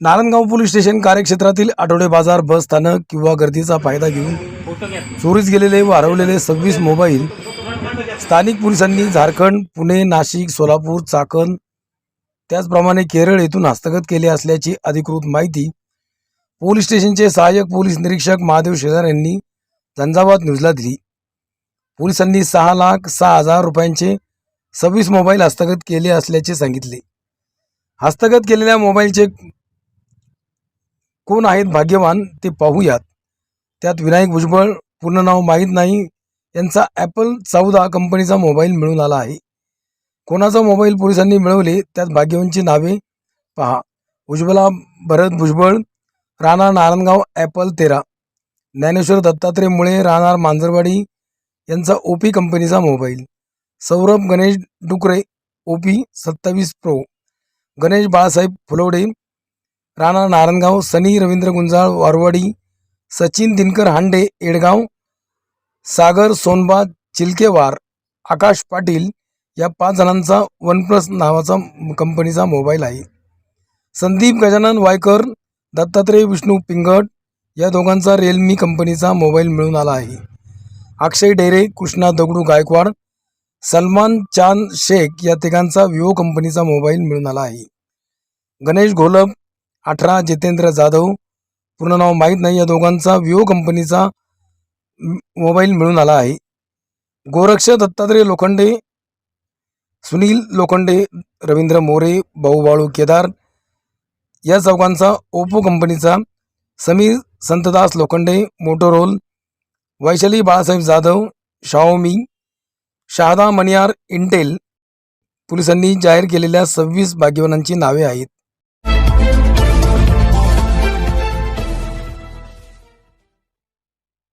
Narayangaon police station कार्यक्षेत्रातील आठवडे बाजार बस स्थानक किंवा गर्दीचा फायदा घेऊन चोरीस गेलेले व हरवलेले सव्वीस मोबाईल स्थानिक पोलिसांनी झारखंड पुणे नाशिक सोलापूर चाकण त्याचप्रमाणे केरळ येथून हस्तगत केले असल्याची अधिकृत माहिती पोलीस स्टेशनचे सहाय्यक पोलीस निरीक्षक महादेव शेजार यांनी झंझावात न्यूजला दिली. पोलिसांनी सहा लाख सहा हजार रुपयांचे सव्वीस मोबाईल हस्तगत केले असल्याचे सांगितले. हस्तगत केलेल्या मोबाईलचे कोण आहेत भाग्यवान ते पाहूयात. त्यात विनायक भुजबळ पूर्ण नाव माहीत नाही यांचा ॲपल चौदा कंपनीचा मोबाईल मिळून आला आहे. कोणाचा मोबाईल पोलिसांनी मिळवले त्यात भाग्यवानची नावे पहा. उज्ज्वला भरत भुजबळ राणा नारायणगाव ॲपल तेरा. ज्ञानेश्वर दत्तात्रय मुळे राहणार मांजरवाडी यांचा ओपी कंपनीचा मोबाईल सौरभ गणेश डुकरे ओपी सत्तावीस प्रो गणेश बाळासाहेब फुलवडे राणा नारायणगाव सनी रवींद्र गुंजाळ वारवाडी सचिन दिनकर हांडे एडगाव सागर सोनबा चिलकेवार आकाश पाटील या पाच जणांचा वन प्लस नावाचा कंपनीचा मोबाईल आहे. संदीप गजानन वायकर दत्तात्रय विष्णू पिंगट या दोघांचा रिअलमी कंपनीचा मोबाईल मिळून आला आहे. अक्षय डेरे कृष्णा दगडू गायकवाड सलमान चांद शेख या तिघांचा विवो कंपनीचा मोबाईल मिळून आला आहे. गणेश घोलप अठरा जितेंद्र जाधव. पूर्ण नाव माहीत नाही. या दोघांचा विवो कंपनीचा मोबाईल मिळून आला आहे. गोरक्ष दत्तात्रय लोखंडे सुनील लोखंडे रवींद्र मोरे भाऊ बाळू केदार या चौघांचा ओप्पो कंपनीचा Sameer Santdas Lokhande Motorola Vaishali Balasaheb Jadhav Xiaomi Shahada Maniyar Intel पोलिसांनी जाहीर केलेल्या सव्वीस भाग्यवानांची नावे आहेत.